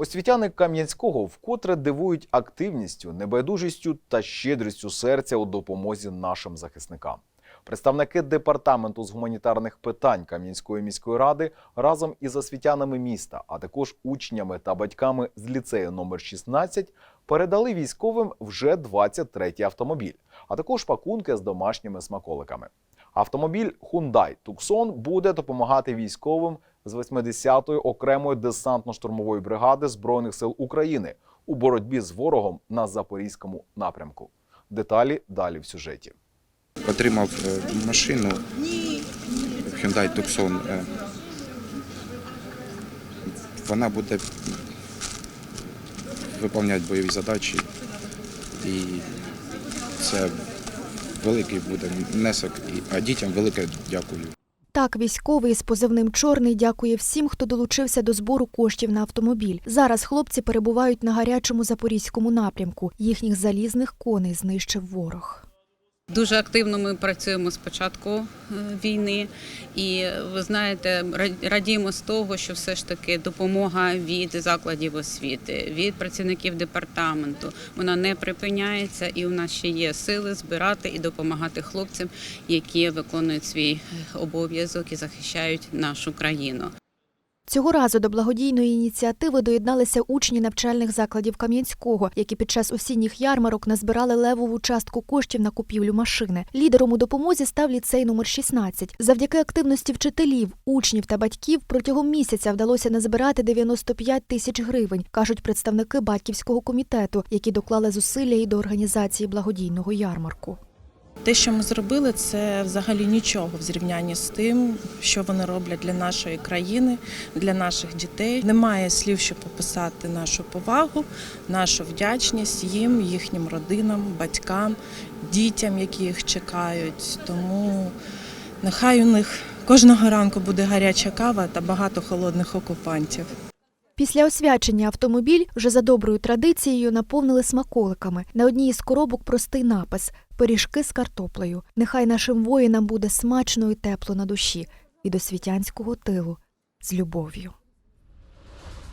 Освітяни Кам'янського вкотре дивують активністю, небайдужістю та щедрістю серця у допомозі нашим захисникам. Представники департаменту з гуманітарних питань Кам'янської міської ради разом із освітянами міста, а також учнями та батьками з ліцею номер 16 передали військовим вже 23-й автомобіль, а також пакунки з домашніми смаколиками. Автомобіль Hyundai Tucson буде допомагати військовим з 80-ї окремої десантно-штурмової бригади Збройних сил України у боротьбі з ворогом на запорізькому напрямку. Деталі далі в сюжеті. Отримав е, машину Hyundai Tucson. е. Вона буде виконувати бойові задачі і це великий буде внесок, а дітям велике дякую. Так, військовий з позивним Чорний дякує всім, хто долучився до збору коштів на автомобіль. Зараз хлопці перебувають на гарячому запорізькому напрямку. Їхніх залізних коней знищив ворог. Дуже активно ми працюємо з початку е, війни, і ви знаєте, ра- радіємо з того, що все ж таки допомога від закладів освіти, від працівників департаменту вона не припиняється, і у нас ще є сили збирати і допомагати хлопцям, які виконують свій е, обов'язок і захищають нашу країну. Цього разу до благодійної ініціативи доєдналися учні навчальних закладів Кам'янського, які під час осінніх ярмарок назбирали левову частку коштів на купівлю машини. Лідером у допомозі став ліцей номер 16. Завдяки активності вчителів, учнів та батьків протягом місяця вдалося назбирати 95 тисяч гривень, кажуть представники батьківського комітету, які доклали зусилля і до організації благодійного ярмарку. Те, що ми зробили, це взагалі нічого в зрівнянні з тим, що вони роблять для нашої країни, для наших дітей. Немає слів, щоб описати нашу повагу, нашу вдячність їм, їхнім родинам, батькам, дітям, які їх чекають. Тому нехай у них кожного ранку буде гаряча кава та багато холодних окупантів. Після освячення автомобіль вже за доброю традицією наповнили смаколиками. На одній із коробок простий напис пиріжки з картоплею. Нехай нашим воїнам буде смачно і тепло на душі від освітянського тилу з любов'ю.